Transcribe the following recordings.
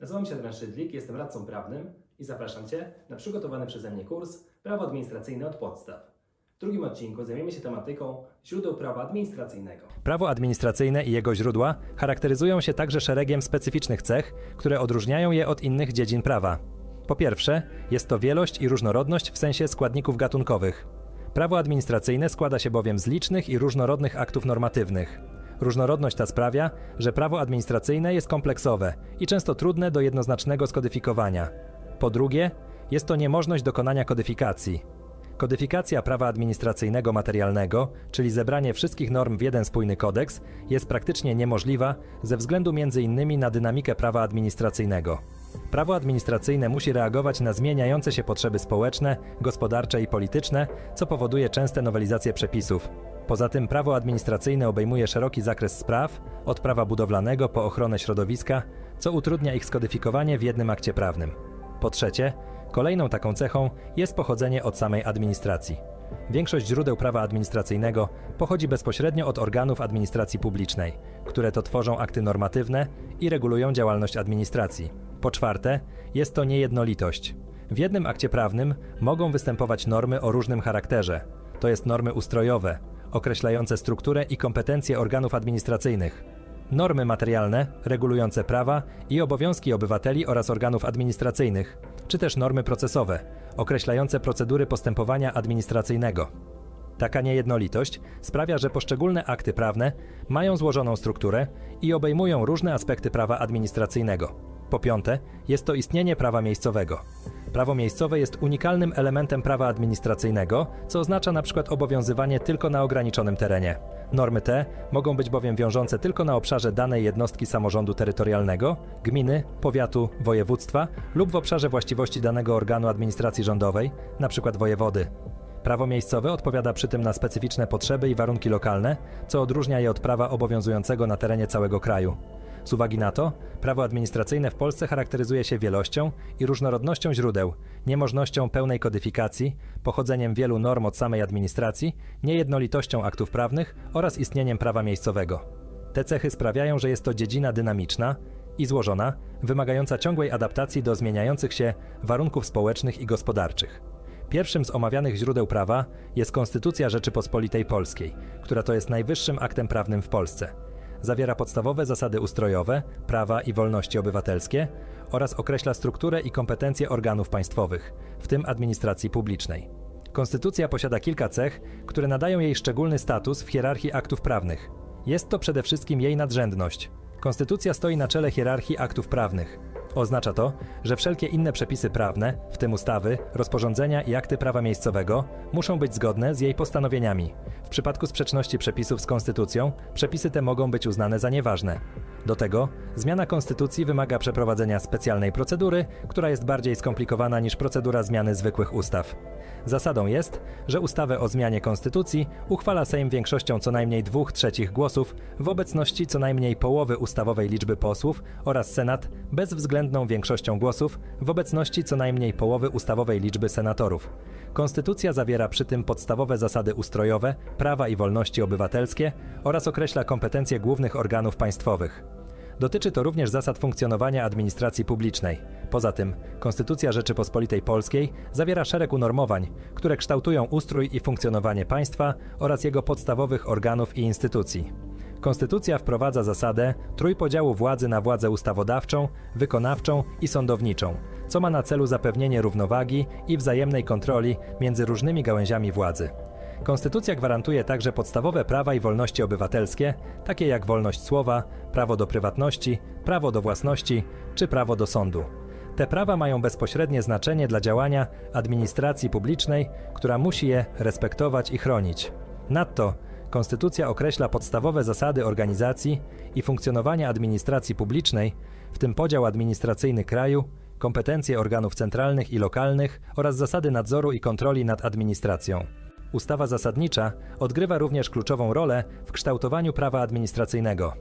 Nazywam się Adrian Szydlik, jestem radcą prawnym i zapraszam Cię na przygotowany przeze mnie kurs Prawo administracyjne od podstaw. W drugim odcinku zajmiemy się tematyką źródeł prawa administracyjnego. Prawo administracyjne i jego źródła charakteryzują się także szeregiem specyficznych cech, które odróżniają je od innych dziedzin prawa. Po pierwsze, jest to wielość i różnorodność w sensie składników gatunkowych. Prawo administracyjne składa się bowiem z licznych i różnorodnych aktów normatywnych. Różnorodność ta sprawia, że prawo administracyjne jest kompleksowe i często trudne do jednoznacznego skodyfikowania. Po drugie, jest to niemożność dokonania kodyfikacji. Kodyfikacja prawa administracyjnego materialnego, czyli zebranie wszystkich norm w jeden spójny kodeks, jest praktycznie niemożliwa ze względu m.in. na dynamikę prawa administracyjnego. Prawo administracyjne musi reagować na zmieniające się potrzeby społeczne, gospodarcze i polityczne, co powoduje częste nowelizacje przepisów. Poza tym prawo administracyjne obejmuje szeroki zakres spraw, od prawa budowlanego po ochronę środowiska, co utrudnia ich skodyfikowanie w jednym akcie prawnym. Po trzecie, kolejną taką cechą jest pochodzenie od samej administracji. Większość źródeł prawa administracyjnego pochodzi bezpośrednio od organów administracji publicznej, które to tworzą akty normatywne i regulują działalność administracji. Po czwarte, jest to niejednolitość. W jednym akcie prawnym mogą występować normy o różnym charakterze, to jest normy ustrojowe, określające strukturę i kompetencje organów administracyjnych, normy materialne regulujące prawa i obowiązki obywateli oraz organów administracyjnych, czy też normy procesowe określające procedury postępowania administracyjnego. Taka niejednolitość sprawia, że poszczególne akty prawne mają złożoną strukturę i obejmują różne aspekty prawa administracyjnego. Po piąte, jest to istnienie prawa miejscowego. Prawo miejscowe jest unikalnym elementem prawa administracyjnego, co oznacza na przykład obowiązywanie tylko na ograniczonym terenie. Normy te mogą być bowiem wiążące tylko na obszarze danej jednostki samorządu terytorialnego, gminy, powiatu, województwa lub w obszarze właściwości danego organu administracji rządowej, np. wojewody. Prawo miejscowe odpowiada przy tym na specyficzne potrzeby i warunki lokalne, co odróżnia je od prawa obowiązującego na terenie całego kraju. Z uwagi na to, prawo administracyjne w Polsce charakteryzuje się wielością i różnorodnością źródeł, niemożnością pełnej kodyfikacji, pochodzeniem wielu norm od samej administracji, niejednolitością aktów prawnych oraz istnieniem prawa miejscowego. Te cechy sprawiają, że jest to dziedzina dynamiczna i złożona, wymagająca ciągłej adaptacji do zmieniających się warunków społecznych i gospodarczych. Pierwszym z omawianych źródeł prawa jest Konstytucja Rzeczypospolitej Polskiej, która to jest najwyższym aktem prawnym w Polsce. Zawiera podstawowe zasady ustrojowe, prawa i wolności obywatelskie oraz określa strukturę i kompetencje organów państwowych, w tym administracji publicznej. Konstytucja posiada kilka cech, które nadają jej szczególny status w hierarchii aktów prawnych. Jest to przede wszystkim jej nadrzędność. Konstytucja stoi na czele hierarchii aktów prawnych. Oznacza to, że wszelkie inne przepisy prawne, w tym ustawy, rozporządzenia i akty prawa miejscowego, muszą być zgodne z jej postanowieniami. W przypadku sprzeczności przepisów z konstytucją, przepisy te mogą być uznane za nieważne. Do tego, zmiana konstytucji wymaga przeprowadzenia specjalnej procedury, która jest bardziej skomplikowana niż procedura zmiany zwykłych ustaw. Zasadą jest, że ustawę o zmianie konstytucji uchwala Sejm większością co najmniej dwóch trzecich głosów w obecności co najmniej połowy ustawowej liczby posłów oraz Senat bezwzględną większością głosów w obecności co najmniej połowy ustawowej liczby senatorów. Konstytucja zawiera przy tym podstawowe zasady ustrojowe, prawa i wolności obywatelskie oraz określa kompetencje głównych organów państwowych. Dotyczy to również zasad funkcjonowania administracji publicznej. Poza tym, Konstytucja Rzeczypospolitej Polskiej zawiera szereg unormowań, które kształtują ustrój i funkcjonowanie państwa oraz jego podstawowych organów i instytucji. Konstytucja wprowadza zasadę trójpodziału władzy na władzę ustawodawczą, wykonawczą i sądowniczą, co ma na celu zapewnienie równowagi i wzajemnej kontroli między różnymi gałęziami władzy. Konstytucja gwarantuje także podstawowe prawa i wolności obywatelskie, takie jak wolność słowa, prawo do prywatności, prawo do własności czy prawo do sądu. Te prawa mają bezpośrednie znaczenie dla działania administracji publicznej, która musi je respektować i chronić. Nadto Konstytucja określa podstawowe zasady organizacji i funkcjonowania administracji publicznej, w tym podział administracyjny kraju, kompetencje organów centralnych i lokalnych oraz zasady nadzoru i kontroli nad administracją. Ustawa zasadnicza odgrywa również kluczową rolę w kształtowaniu prawa administracyjnego.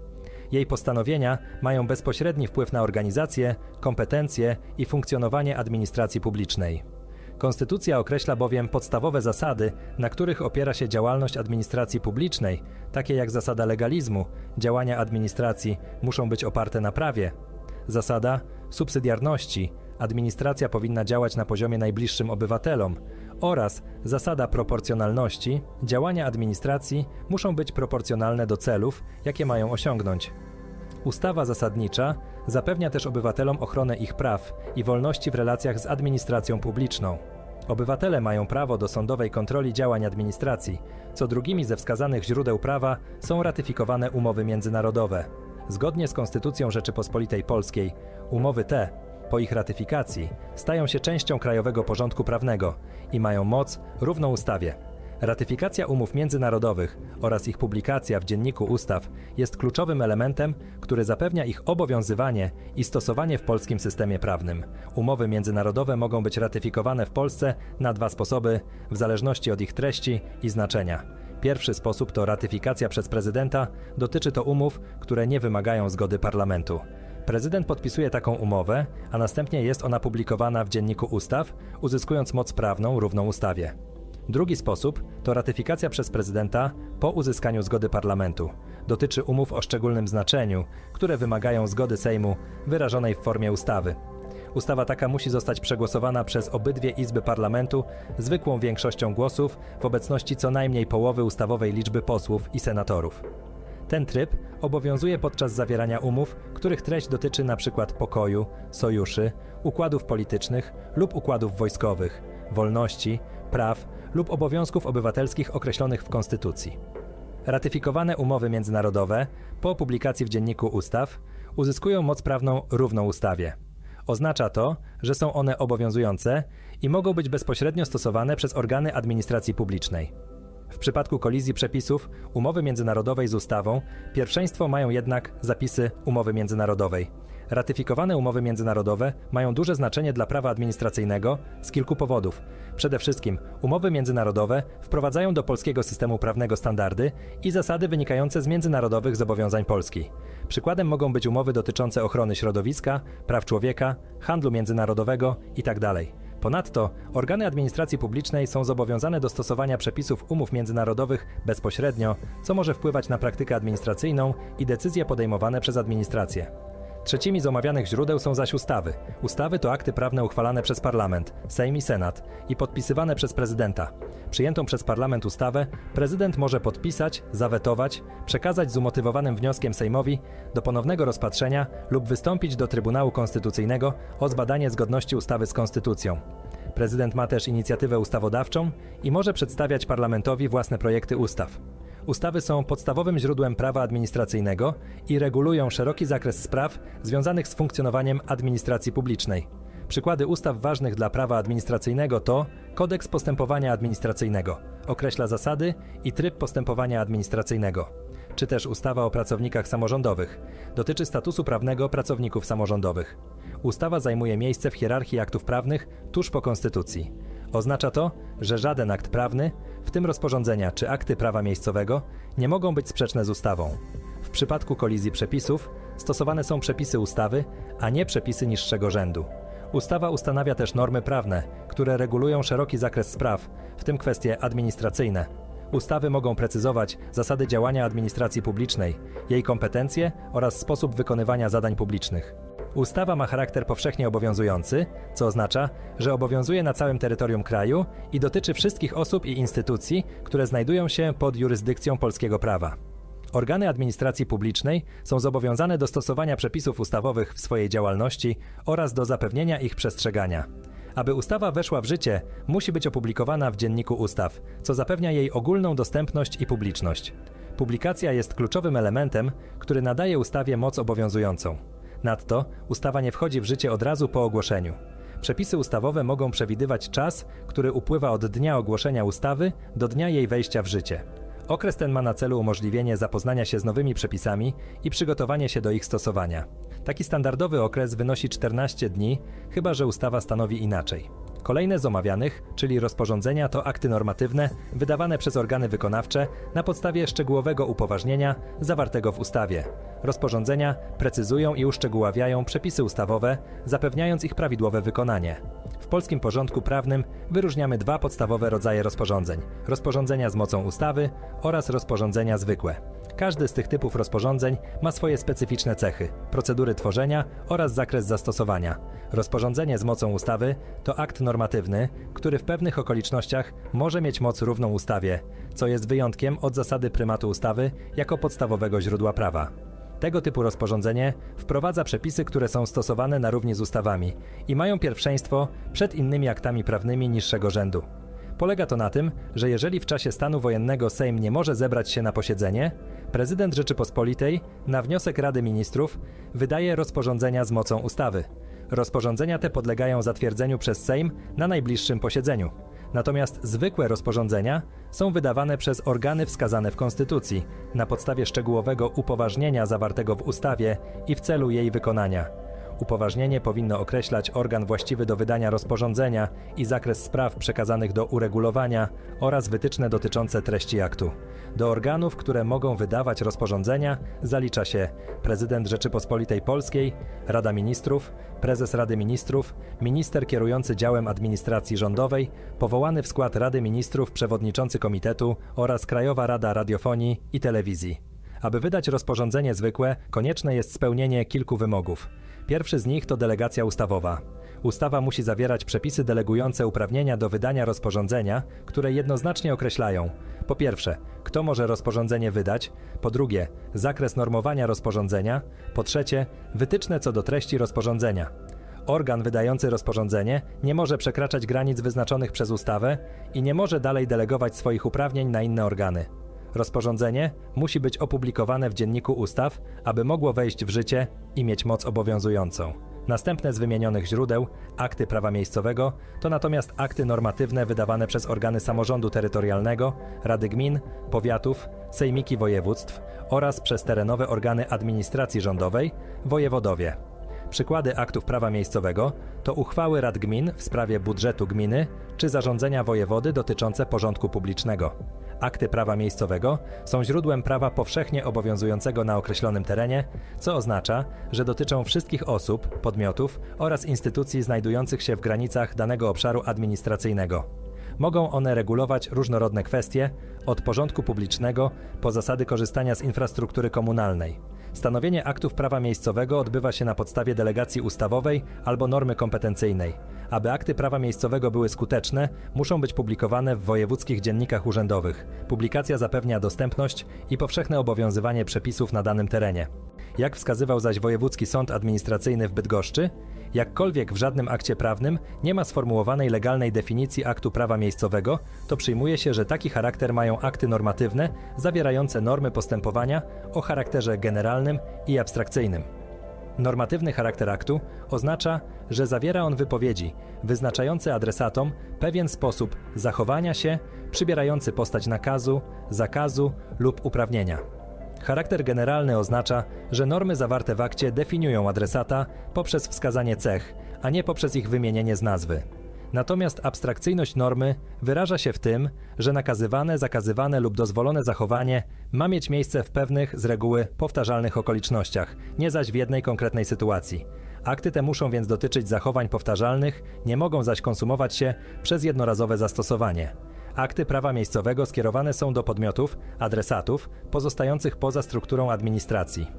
Jej postanowienia mają bezpośredni wpływ na organizację, kompetencje i funkcjonowanie administracji publicznej. Konstytucja określa bowiem podstawowe zasady, na których opiera się działalność administracji publicznej, takie jak zasada legalizmu, działania administracji muszą być oparte na prawie, zasada, subsydiarności, administracja powinna działać na poziomie najbliższym obywatelom, oraz zasada proporcjonalności, działania administracji muszą być proporcjonalne do celów, jakie mają osiągnąć. Ustawa zasadnicza zapewnia też obywatelom ochronę ich praw i wolności w relacjach z administracją publiczną. Obywatele mają prawo do sądowej kontroli działań administracji, co drugimi ze wskazanych źródeł prawa są ratyfikowane umowy międzynarodowe. Zgodnie z Konstytucją Rzeczypospolitej Polskiej, umowy te, po ich ratyfikacji, stają się częścią krajowego porządku prawnego i mają moc równą ustawie. Ratyfikacja umów międzynarodowych oraz ich publikacja w Dzienniku Ustaw jest kluczowym elementem, który zapewnia ich obowiązywanie i stosowanie w polskim systemie prawnym. Umowy międzynarodowe mogą być ratyfikowane w Polsce na dwa sposoby, w zależności od ich treści i znaczenia. Pierwszy sposób to ratyfikacja przez prezydenta, dotyczy to umów, które nie wymagają zgody parlamentu. Prezydent podpisuje taką umowę, a następnie jest ona publikowana w Dzienniku Ustaw, uzyskując moc prawną równą ustawie. Drugi sposób to ratyfikacja przez prezydenta po uzyskaniu zgody parlamentu. Dotyczy umów o szczególnym znaczeniu, które wymagają zgody Sejmu wyrażonej w formie ustawy. Ustawa taka musi zostać przegłosowana przez obydwie izby parlamentu zwykłą większością głosów w obecności co najmniej połowy ustawowej liczby posłów i senatorów. Ten tryb obowiązuje podczas zawierania umów, których treść dotyczy np. pokoju, sojuszy, układów politycznych lub układów wojskowych, wolności, praw lub obowiązków obywatelskich określonych w Konstytucji. Ratyfikowane umowy międzynarodowe po publikacji w Dzienniku Ustaw uzyskują moc prawną równą ustawie. Oznacza to, że są one obowiązujące i mogą być bezpośrednio stosowane przez organy administracji publicznej. W przypadku kolizji przepisów umowy międzynarodowej z ustawą pierwszeństwo mają jednak zapisy umowy międzynarodowej. Ratyfikowane umowy międzynarodowe mają duże znaczenie dla prawa administracyjnego z kilku powodów. Przede wszystkim umowy międzynarodowe wprowadzają do polskiego systemu prawnego standardy i zasady wynikające z międzynarodowych zobowiązań Polski. Przykładem mogą być umowy dotyczące ochrony środowiska, praw człowieka, handlu międzynarodowego itd. Ponadto organy administracji publicznej są zobowiązane do stosowania przepisów umów międzynarodowych bezpośrednio, co może wpływać na praktykę administracyjną i decyzje podejmowane przez administrację. Trzecimi z omawianych źródeł są zaś ustawy. Ustawy to akty prawne uchwalane przez parlament, Sejm i Senat i podpisywane przez prezydenta. Przyjętą przez parlament ustawę prezydent może podpisać, zawetować, przekazać z umotywowanym wnioskiem Sejmowi do ponownego rozpatrzenia lub wystąpić do Trybunału Konstytucyjnego o zbadanie zgodności ustawy z konstytucją. Prezydent ma też inicjatywę ustawodawczą i może przedstawiać parlamentowi własne projekty ustaw. Ustawy są podstawowym źródłem prawa administracyjnego i regulują szeroki zakres spraw związanych z funkcjonowaniem administracji publicznej. Przykłady ustaw ważnych dla prawa administracyjnego to Kodeks Postępowania Administracyjnego określa zasady i tryb postępowania administracyjnego, czy też ustawa o pracownikach samorządowych dotyczy statusu prawnego pracowników samorządowych. Ustawa zajmuje miejsce w hierarchii aktów prawnych tuż po konstytucji. Oznacza to, że żaden akt prawny, w tym rozporządzenia czy akty prawa miejscowego, nie mogą być sprzeczne z ustawą. W przypadku kolizji przepisów stosowane są przepisy ustawy, a nie przepisy niższego rzędu. Ustawa ustanawia też normy prawne, które regulują szeroki zakres spraw, w tym kwestie administracyjne. Ustawy mogą precyzować zasady działania administracji publicznej, jej kompetencje oraz sposób wykonywania zadań publicznych. Ustawa ma charakter powszechnie obowiązujący, co oznacza, że obowiązuje na całym terytorium kraju i dotyczy wszystkich osób i instytucji, które znajdują się pod jurysdykcją polskiego prawa. Organy administracji publicznej są zobowiązane do stosowania przepisów ustawowych w swojej działalności oraz do zapewnienia ich przestrzegania. Aby ustawa weszła w życie, musi być opublikowana w Dzienniku Ustaw, co zapewnia jej ogólną dostępność i publiczność. Publikacja jest kluczowym elementem, który nadaje ustawie moc obowiązującą. Nadto ustawa nie wchodzi w życie od razu po ogłoszeniu. Przepisy ustawowe mogą przewidywać czas, który upływa od dnia ogłoszenia ustawy do dnia jej wejścia w życie. Okres ten ma na celu umożliwienie zapoznania się z nowymi przepisami i przygotowanie się do ich stosowania. Taki standardowy okres wynosi 14 dni, chyba że ustawa stanowi inaczej. Kolejne z omawianych, czyli rozporządzenia, to akty normatywne wydawane przez organy wykonawcze na podstawie szczegółowego upoważnienia zawartego w ustawie. Rozporządzenia precyzują i uszczegóławiają przepisy ustawowe, zapewniając ich prawidłowe wykonanie. W polskim porządku prawnym wyróżniamy dwa podstawowe rodzaje rozporządzeń: rozporządzenia z mocą ustawy oraz rozporządzenia zwykłe. Każdy z tych typów rozporządzeń ma swoje specyficzne cechy, procedury tworzenia oraz zakres zastosowania. Rozporządzenie z mocą ustawy to akt normatywny, który w pewnych okolicznościach może mieć moc równą ustawie, co jest wyjątkiem od zasady prymatu ustawy jako podstawowego źródła prawa. Tego typu rozporządzenie wprowadza przepisy, które są stosowane na równi z ustawami i mają pierwszeństwo przed innymi aktami prawnymi niższego rzędu. Polega to na tym, że jeżeli w czasie stanu wojennego Sejm nie może zebrać się na posiedzenie, prezydent Rzeczypospolitej na wniosek Rady Ministrów wydaje rozporządzenia z mocą ustawy. Rozporządzenia te podlegają zatwierdzeniu przez Sejm na najbliższym posiedzeniu. Natomiast zwykłe rozporządzenia są wydawane przez organy wskazane w Konstytucji na podstawie szczegółowego upoważnienia zawartego w ustawie i w celu jej wykonania. Upoważnienie powinno określać organ właściwy do wydania rozporządzenia i zakres spraw przekazanych do uregulowania oraz wytyczne dotyczące treści aktu. Do organów, które mogą wydawać rozporządzenia, zalicza się prezydent Rzeczypospolitej Polskiej, Rada Ministrów, prezes Rady Ministrów, minister kierujący działem administracji rządowej, powołany w skład Rady Ministrów przewodniczący komitetu oraz Krajowa Rada Radiofonii i Telewizji. Aby wydać rozporządzenie zwykłe, konieczne jest spełnienie kilku wymogów. Pierwszy z nich to delegacja ustawowa. Ustawa musi zawierać przepisy delegujące uprawnienia do wydania rozporządzenia, które jednoznacznie określają: po pierwsze, kto może rozporządzenie wydać, po drugie, zakres normowania rozporządzenia, po trzecie, wytyczne co do treści rozporządzenia. Organ wydający rozporządzenie nie może przekraczać granic wyznaczonych przez ustawę i nie może dalej delegować swoich uprawnień na inne organy. Rozporządzenie musi być opublikowane w Dzienniku Ustaw, aby mogło wejść w życie i mieć moc obowiązującą. Następne z wymienionych źródeł, akty prawa miejscowego, to natomiast akty normatywne wydawane przez organy samorządu terytorialnego, rady gmin, powiatów, sejmiki województw oraz przez terenowe organy administracji rządowej, wojewodowie. Przykłady aktów prawa miejscowego to uchwały rad gmin w sprawie budżetu gminy czy zarządzenia wojewody dotyczące porządku publicznego. Akty prawa miejscowego są źródłem prawa powszechnie obowiązującego na określonym terenie, co oznacza, że dotyczą wszystkich osób, podmiotów oraz instytucji znajdujących się w granicach danego obszaru administracyjnego. Mogą one regulować różnorodne kwestie, od porządku publicznego po zasady korzystania z infrastruktury komunalnej. Stanowienie aktów prawa miejscowego odbywa się na podstawie delegacji ustawowej albo normy kompetencyjnej. Aby akty prawa miejscowego były skuteczne, muszą być publikowane w wojewódzkich dziennikach urzędowych. Publikacja zapewnia dostępność i powszechne obowiązywanie przepisów na danym terenie. Jak wskazywał zaś Wojewódzki Sąd Administracyjny w Bydgoszczy, jakkolwiek w żadnym akcie prawnym nie ma sformułowanej legalnej definicji aktu prawa miejscowego, to przyjmuje się, że taki charakter mają akty normatywne zawierające normy postępowania o charakterze generalnym i abstrakcyjnym. Normatywny charakter aktu oznacza, że zawiera on wypowiedzi wyznaczające adresatom pewien sposób zachowania się, przybierający postać nakazu, zakazu lub uprawnienia. Charakter generalny oznacza, że normy zawarte w akcie definiują adresata poprzez wskazanie cech, a nie poprzez ich wymienienie z nazwy. Natomiast abstrakcyjność normy wyraża się w tym, że nakazywane, zakazywane lub dozwolone zachowanie ma mieć miejsce w pewnych, z reguły, powtarzalnych okolicznościach, nie zaś w jednej konkretnej sytuacji. Akty te muszą więc dotyczyć zachowań powtarzalnych, nie mogą zaś konsumować się przez jednorazowe zastosowanie. Akty prawa miejscowego skierowane są do podmiotów, adresatów pozostających poza strukturą administracji.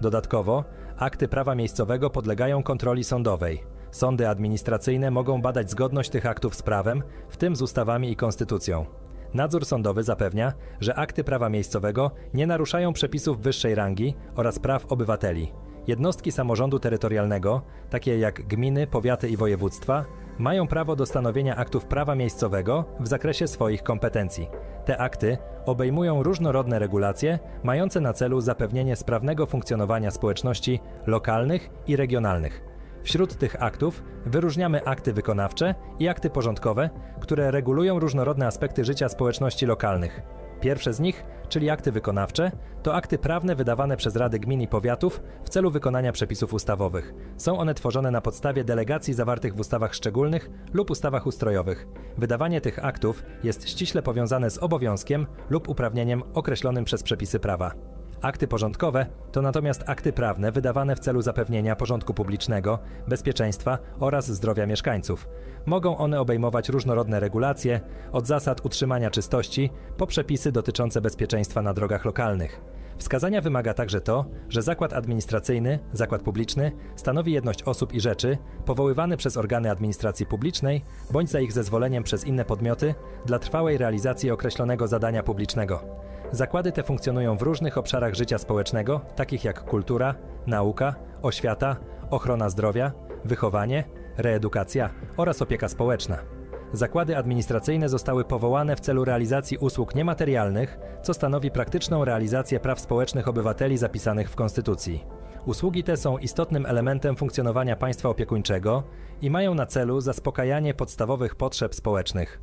Dodatkowo, akty prawa miejscowego podlegają kontroli sądowej. Sądy administracyjne mogą badać zgodność tych aktów z prawem, w tym z ustawami i konstytucją. Nadzór sądowy zapewnia, że akty prawa miejscowego nie naruszają przepisów wyższej rangi oraz praw obywateli. Jednostki samorządu terytorialnego, takie jak gminy, powiaty i województwa, mają prawo do stanowienia aktów prawa miejscowego w zakresie swoich kompetencji. Te akty obejmują różnorodne regulacje mające na celu zapewnienie sprawnego funkcjonowania społeczności lokalnych i regionalnych. Wśród tych aktów wyróżniamy akty wykonawcze i akty porządkowe, które regulują różnorodne aspekty życia społeczności lokalnych. Pierwsze z nich, czyli akty wykonawcze, to akty prawne wydawane przez Rady Gmin i Powiatów w celu wykonania przepisów ustawowych. Są one tworzone na podstawie delegacji zawartych w ustawach szczególnych lub ustawach ustrojowych. Wydawanie tych aktów jest ściśle powiązane z obowiązkiem lub uprawnieniem określonym przez przepisy prawa. Akty porządkowe to natomiast akty prawne wydawane w celu zapewnienia porządku publicznego, bezpieczeństwa oraz zdrowia mieszkańców. Mogą one obejmować różnorodne regulacje, od zasad utrzymania czystości po przepisy dotyczące bezpieczeństwa na drogach lokalnych. Wskazania wymaga także to, że zakład administracyjny, zakład publiczny stanowi jedność osób i rzeczy powoływany przez organy administracji publicznej bądź za ich zezwoleniem przez inne podmioty dla trwałej realizacji określonego zadania publicznego. Zakłady te funkcjonują w różnych obszarach życia społecznego, takich jak kultura, nauka, oświata, ochrona zdrowia, wychowanie, reedukacja oraz opieka społeczna. Zakłady administracyjne zostały powołane w celu realizacji usług niematerialnych, co stanowi praktyczną realizację praw społecznych obywateli zapisanych w Konstytucji. Usługi te są istotnym elementem funkcjonowania państwa opiekuńczego i mają na celu zaspokajanie podstawowych potrzeb społecznych.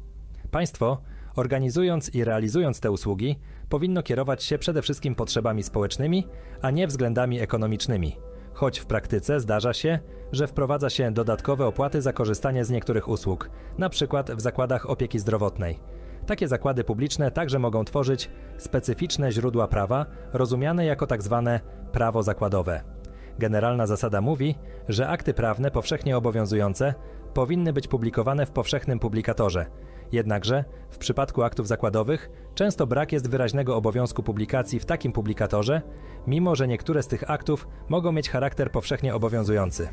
Państwo, organizując i realizując te usługi, powinno kierować się przede wszystkim potrzebami społecznymi, a nie względami ekonomicznymi choć w praktyce zdarza się, że wprowadza się dodatkowe opłaty za korzystanie z niektórych usług, np. w zakładach opieki zdrowotnej. Takie zakłady publiczne także mogą tworzyć specyficzne źródła prawa, rozumiane jako tzw. prawo zakładowe. Generalna zasada mówi, że akty prawne powszechnie obowiązujące powinny być publikowane w powszechnym publikatorze. Jednakże w przypadku aktów zakładowych często brak jest wyraźnego obowiązku publikacji w takim publikatorze, mimo że niektóre z tych aktów mogą mieć charakter powszechnie obowiązujący.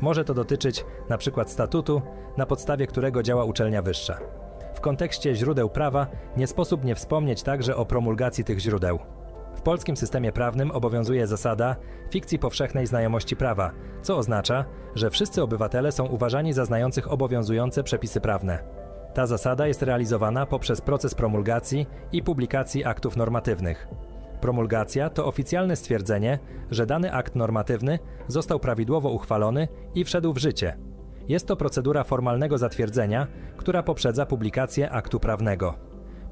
Może to dotyczyć np. statutu, na podstawie którego działa uczelnia wyższa. W kontekście źródeł prawa nie sposób nie wspomnieć także o promulgacji tych źródeł. W polskim systemie prawnym obowiązuje zasada fikcji powszechnej znajomości prawa, co oznacza, że wszyscy obywatele są uważani za znających obowiązujące przepisy prawne. Ta zasada jest realizowana poprzez proces promulgacji i publikacji aktów normatywnych. Promulgacja to oficjalne stwierdzenie, że dany akt normatywny został prawidłowo uchwalony i wszedł w życie. Jest to procedura formalnego zatwierdzenia, która poprzedza publikację aktu prawnego.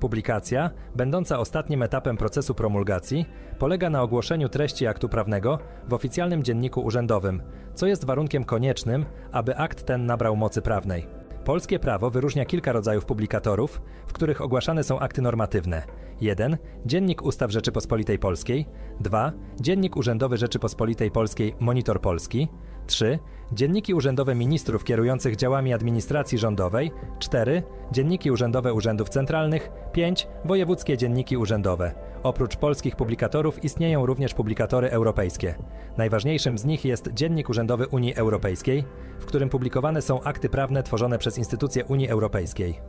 Publikacja, będąca ostatnim etapem procesu promulgacji, polega na ogłoszeniu treści aktu prawnego w oficjalnym dzienniku urzędowym, co jest warunkiem koniecznym, aby akt ten nabrał mocy prawnej. Polskie prawo wyróżnia kilka rodzajów publikatorów, w których ogłaszane są akty normatywne. 1. Dziennik Ustaw Rzeczypospolitej Polskiej. 2. Dziennik Urzędowy Rzeczypospolitej Polskiej Monitor Polski. 3. Dzienniki urzędowe ministrów kierujących działami administracji rządowej. 4. Dzienniki urzędowe urzędów centralnych. 5. Wojewódzkie dzienniki urzędowe. Oprócz polskich publikatorów istnieją również publikatory europejskie. Najważniejszym z nich jest Dziennik Urzędowy Unii Europejskiej, w którym publikowane są akty prawne tworzone przez instytucje Unii Europejskiej.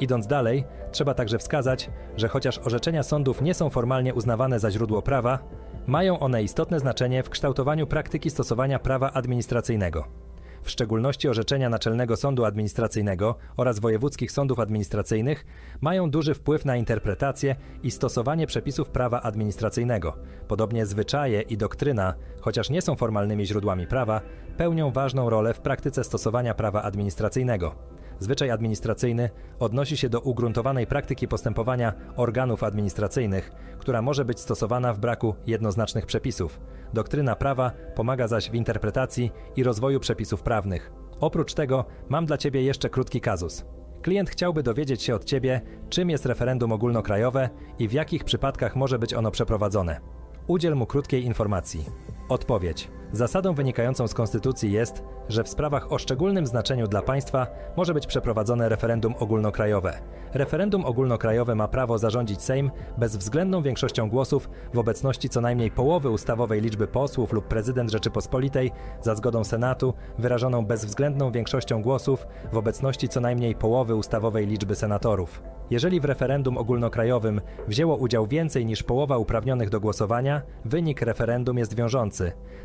Idąc dalej, trzeba także wskazać, że chociaż orzeczenia sądów nie są formalnie uznawane za źródło prawa, mają one istotne znaczenie w kształtowaniu praktyki stosowania prawa administracyjnego. W szczególności orzeczenia Naczelnego Sądu Administracyjnego oraz wojewódzkich sądów administracyjnych mają duży wpływ na interpretację i stosowanie przepisów prawa administracyjnego. Podobnie zwyczaje i doktryna, chociaż nie są formalnymi źródłami prawa, pełnią ważną rolę w praktyce stosowania prawa administracyjnego. Zwyczaj administracyjny odnosi się do ugruntowanej praktyki postępowania organów administracyjnych, która może być stosowana w braku jednoznacznych przepisów. Doktryna prawa pomaga zaś w interpretacji i rozwoju przepisów prawnych. Oprócz tego mam dla Ciebie jeszcze krótki kazus. Klient chciałby dowiedzieć się od Ciebie, czym jest referendum ogólnokrajowe i w jakich przypadkach może być ono przeprowadzone. Udziel mu krótkiej informacji. Odpowiedź. Zasadą wynikającą z Konstytucji jest, że w sprawach o szczególnym znaczeniu dla państwa może być przeprowadzone referendum ogólnokrajowe. Referendum ogólnokrajowe ma prawo zarządzić Sejm bezwzględną większością głosów w obecności co najmniej połowy ustawowej liczby posłów lub prezydent Rzeczypospolitej za zgodą Senatu, wyrażoną bezwzględną większością głosów w obecności co najmniej połowy ustawowej liczby senatorów. Jeżeli w referendum ogólnokrajowym wzięło udział więcej niż połowa uprawnionych do głosowania, wynik referendum jest wiążący.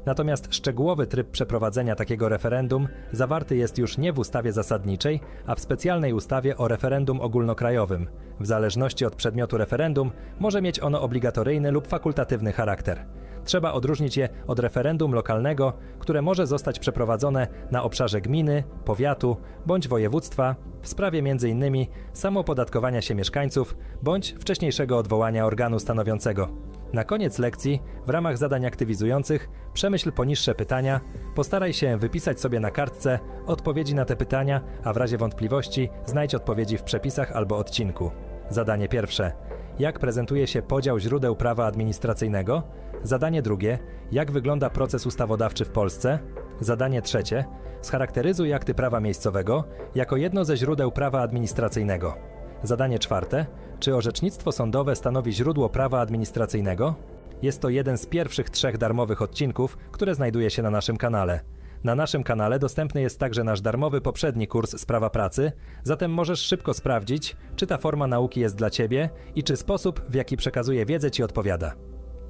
Natomiast szczegółowy tryb przeprowadzenia takiego referendum zawarty jest już nie w ustawie zasadniczej, a w specjalnej ustawie o referendum ogólnokrajowym. W zależności od przedmiotu referendum może mieć ono obligatoryjny lub fakultatywny charakter. Trzeba odróżnić je od referendum lokalnego, które może zostać przeprowadzone na obszarze gminy, powiatu bądź województwa w sprawie m.in. samopodatkowania się mieszkańców bądź wcześniejszego odwołania organu stanowiącego. Na koniec lekcji, w ramach zadań aktywizujących, przemyśl poniższe pytania, postaraj się wypisać sobie na kartce odpowiedzi na te pytania, a w razie wątpliwości znajdź odpowiedzi w przepisach albo odcinku. Zadanie pierwsze. Jak prezentuje się podział źródeł prawa administracyjnego? Zadanie drugie. Jak wygląda proces ustawodawczy w Polsce? Zadanie trzecie. Scharakteryzuj akty prawa miejscowego jako jedno ze źródeł prawa administracyjnego. Zadanie czwarte. Czy orzecznictwo sądowe stanowi źródło prawa administracyjnego? Jest to jeden z pierwszych trzech darmowych odcinków, które znajduje się na naszym kanale. Na naszym kanale dostępny jest także nasz darmowy poprzedni kurs z prawa pracy, zatem możesz szybko sprawdzić, czy ta forma nauki jest dla Ciebie i czy sposób, w jaki przekazuję wiedzę Ci odpowiada.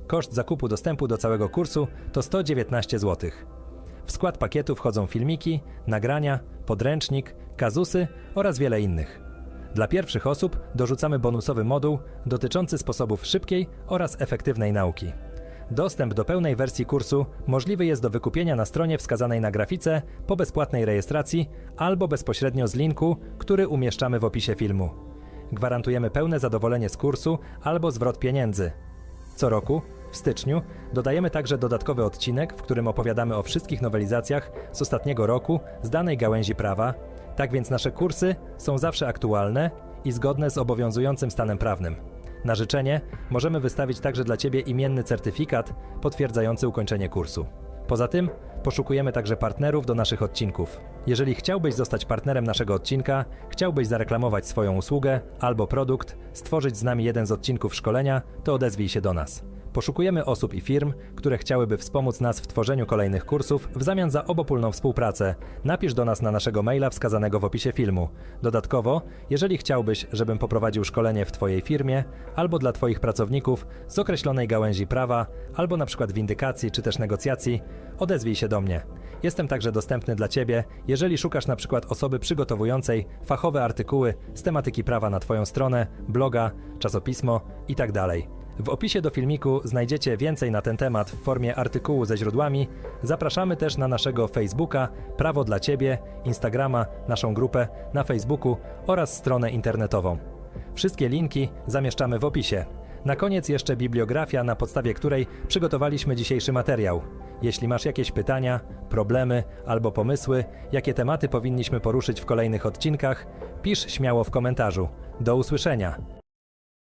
Koszt zakupu dostępu do całego kursu to 119 zł. W skład pakietu wchodzą filmiki, nagrania, podręcznik, kazusy oraz wiele innych. Dla pierwszych osób dorzucamy bonusowy moduł dotyczący sposobów szybkiej oraz efektywnej nauki. Dostęp do pełnej wersji kursu możliwy jest do wykupienia na stronie wskazanej na grafice po bezpłatnej rejestracji albo bezpośrednio z linku, który umieszczamy w opisie filmu. Gwarantujemy pełne zadowolenie z kursu albo zwrot pieniędzy. Co roku, w styczniu, dodajemy także dodatkowy odcinek, w którym opowiadamy o wszystkich nowelizacjach z ostatniego roku z danej gałęzi prawa. Tak więc nasze kursy są zawsze aktualne i zgodne z obowiązującym stanem prawnym. Na życzenie możemy wystawić także dla Ciebie imienny certyfikat potwierdzający ukończenie kursu. Poza tym poszukujemy także partnerów do naszych odcinków. Jeżeli chciałbyś zostać partnerem naszego odcinka, chciałbyś zareklamować swoją usługę albo produkt, stworzyć z nami jeden z odcinków szkolenia, to odezwij się do nas. Poszukujemy osób i firm, które chciałyby wspomóc nas w tworzeniu kolejnych kursów w zamian za obopólną współpracę. Napisz do nas na naszego maila wskazanego w opisie filmu. Dodatkowo, jeżeli chciałbyś, żebym poprowadził szkolenie w Twojej firmie albo dla Twoich pracowników z określonej gałęzi prawa, albo na przykład windykacji czy też negocjacji, odezwij się do mnie. Jestem także dostępny dla Ciebie, jeżeli szukasz na przykład osoby przygotowującej fachowe artykuły z tematyki prawa na Twoją stronę, bloga, czasopismo itd. W opisie do filmiku znajdziecie więcej na ten temat w formie artykułu ze źródłami. Zapraszamy też na naszego Facebooka, Prawo dla Ciebie, Instagrama, naszą grupę na Facebooku oraz stronę internetową. Wszystkie linki zamieszczamy w opisie. Na koniec jeszcze bibliografia, na podstawie której przygotowaliśmy dzisiejszy materiał. Jeśli masz jakieś pytania, problemy albo pomysły, jakie tematy powinniśmy poruszyć w kolejnych odcinkach, pisz śmiało w komentarzu. Do usłyszenia!